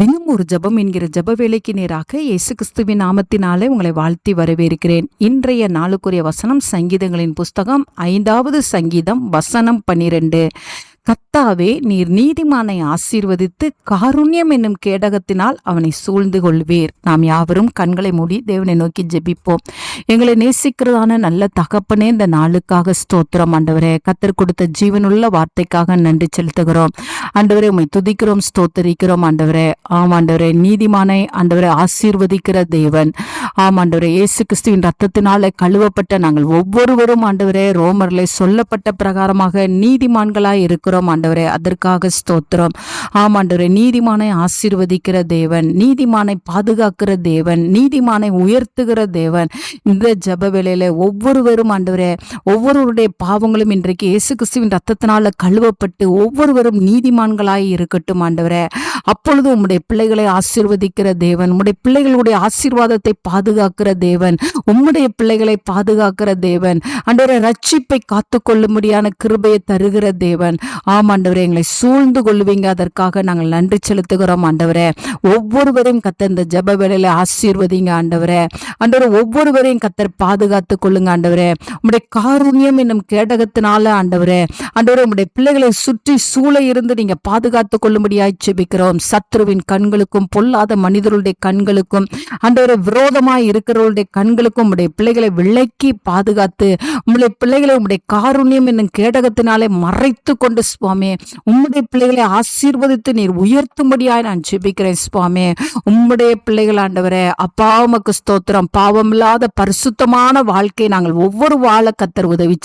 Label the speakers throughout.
Speaker 1: தினம் ஒரு ஜெபம் என்கிற ஜப வேலைக்கு நேராக இயேசு கிறிஸ்துவின் நாமத்தினாலே உங்களை வாழ்த்தி வரவேற்கிறேன். இன்றைய நாளுக்குரிய வசனம் சங்கீதங்களின் புஸ்தகம் ஐந்தாவது சங்கீதம் வசனம் பன்னிரண்டு. கத்தாவே நீர் நீதிமானை ஆசீர்வதித்து காருண்யம் என்னும் கேடகத்தினால் அவனை சூழ்ந்து கொள்வீர். நாம் யாவரும் கண்களை மூடி தேவனை நோக்கி ஜெபிப்போம். எங்களை நேசிக்கிறதான நல்ல தகப்பனே இந்த நாளுக்காக ஸ்தோத்திரம். ஆண்டவரே கத்தர் கொடுத்த ஜீவனுள்ள வார்த்தைக்காக நன்றி செலுத்துகிறோம். ஆண்டவரே உம்மை துதிக்கிறோம் ஸ்தோத்தரிக்கிறோம். ஆண்டவரே ஆம் ஆண்டவரே நீதிமானை ஆண்டவரை ஆசீர்வதிக்கிற தேவன். ஆம் ஆண்டவரே இயேசு கிறிஸ்துவின் ரத்தத்தினால கழுவப்பட்ட நாங்கள் ஒவ்வொருவரும் ஆண்டவரே ரோமர்ல சொல்லப்பட்ட பிரகாரமாக நீதிமான்களாய் இருக்கிறோம். ஆண்டவரே. அதற்காக ஸ்தோத்திரம். ஆம் ஆண்டவரே. நீதிமானை ஆசீர்வதிக்கிற தேவன் நீதிமானை பாதுகாக்கிற தேவன் நீதிமானை உயர்த்துகிற தேவன். இந்த ஜப வேலையில ஒவ்வொருவரும் ஆண்டவரே ஒவ்வொருவருடைய பாவங்களும் இன்றைக்கு இயேசு கிறிஸ்துவின் ரத்தத்தினால கழுவப்பட்டு ஒவ்வொருவரும் நீதிமான்களாய் இருக்கட்டும் ஆண்டவரே. அப்பொழுது உம்முடைய பிள்ளைகளை ஆசீர்வதிக்கிற தேவன் உம்முடைய பிள்ளைகளுடைய ஆசீர்வாதத்தை பாதுகாக்கிற தேவன் உம்முடைய பிள்ளைகளை பாதுகாக்கிற தேவன் ஆண்டவரே ரட்சிப்பை காத்துக்கொள்ளும்படியான கிருபையை தருகிற தேவன். ஆம் ஆண்டவரே எங்களை சூழ்ந்து கொள்ளுவீங்க அதற்காக நாங்கள் நன்றி செலுத்துகிறோம் ஆண்டவரே. ஒவ்வொருவரையும் கத்த இந்த ஜப வேலையில ஆசீர்வதிங்க ஆண்டவரே. ஆண்டவரே ஒவ்வொருவரையும் கத்தர் பாதுகாத்து கொள்ளுங்க ஆண்டவரே. உம்முடைய காருண்யம் என்னும் கேடகத்தினால ஆண்டவரே. ஆண்டவரே உம்முடைய பிள்ளைகளை சுற்றி சூழ இருந்து நீங்க பாதுகாத்து கொள்ளும்படியாய் செபிக்கிறோம் சத்ருவின் கண்களுக்கும் பொல்லாத மனிதர்களுடைய கண்களுக்கும் ஆண்டவரே விரோதமாய் இருக்கிறவருடைய கண்களுக்கும் உடைய பிள்ளைகளை விலக்கி பாதுகாத்து உங்களுடைய பிள்ளைகளை உங்களுடைய காருண்யம் என்னும் கேடகத்தினாலே மறைத்து கொண்டு சுவாமி. உம்முடைய பிள்ளைகளை ஆசீர்வதித்து நீர் உயர்த்தும்படியாய் நான் ஜெபிக்கிறேன் சுவாமி. உம்முடைய பிள்ளைகள் ஆண்டவரே அப்பா உமக்கு ஸ்தோத்திரம். பாவமில்லாத பரிசுத்தமான வாழ்க்கை நாங்கள் ஒவ்வொரு வாழ கத்தர் உதவி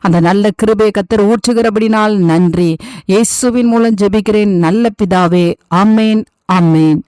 Speaker 1: அந்த நல்ல கிருபை கத்தர் ஊற்றுகிறபடினால் நன்றி. இயேசுவின் மூலம் ஜெபிக்கிறேன். நல்ல பிதாவே ஆமேன் ஆமேன்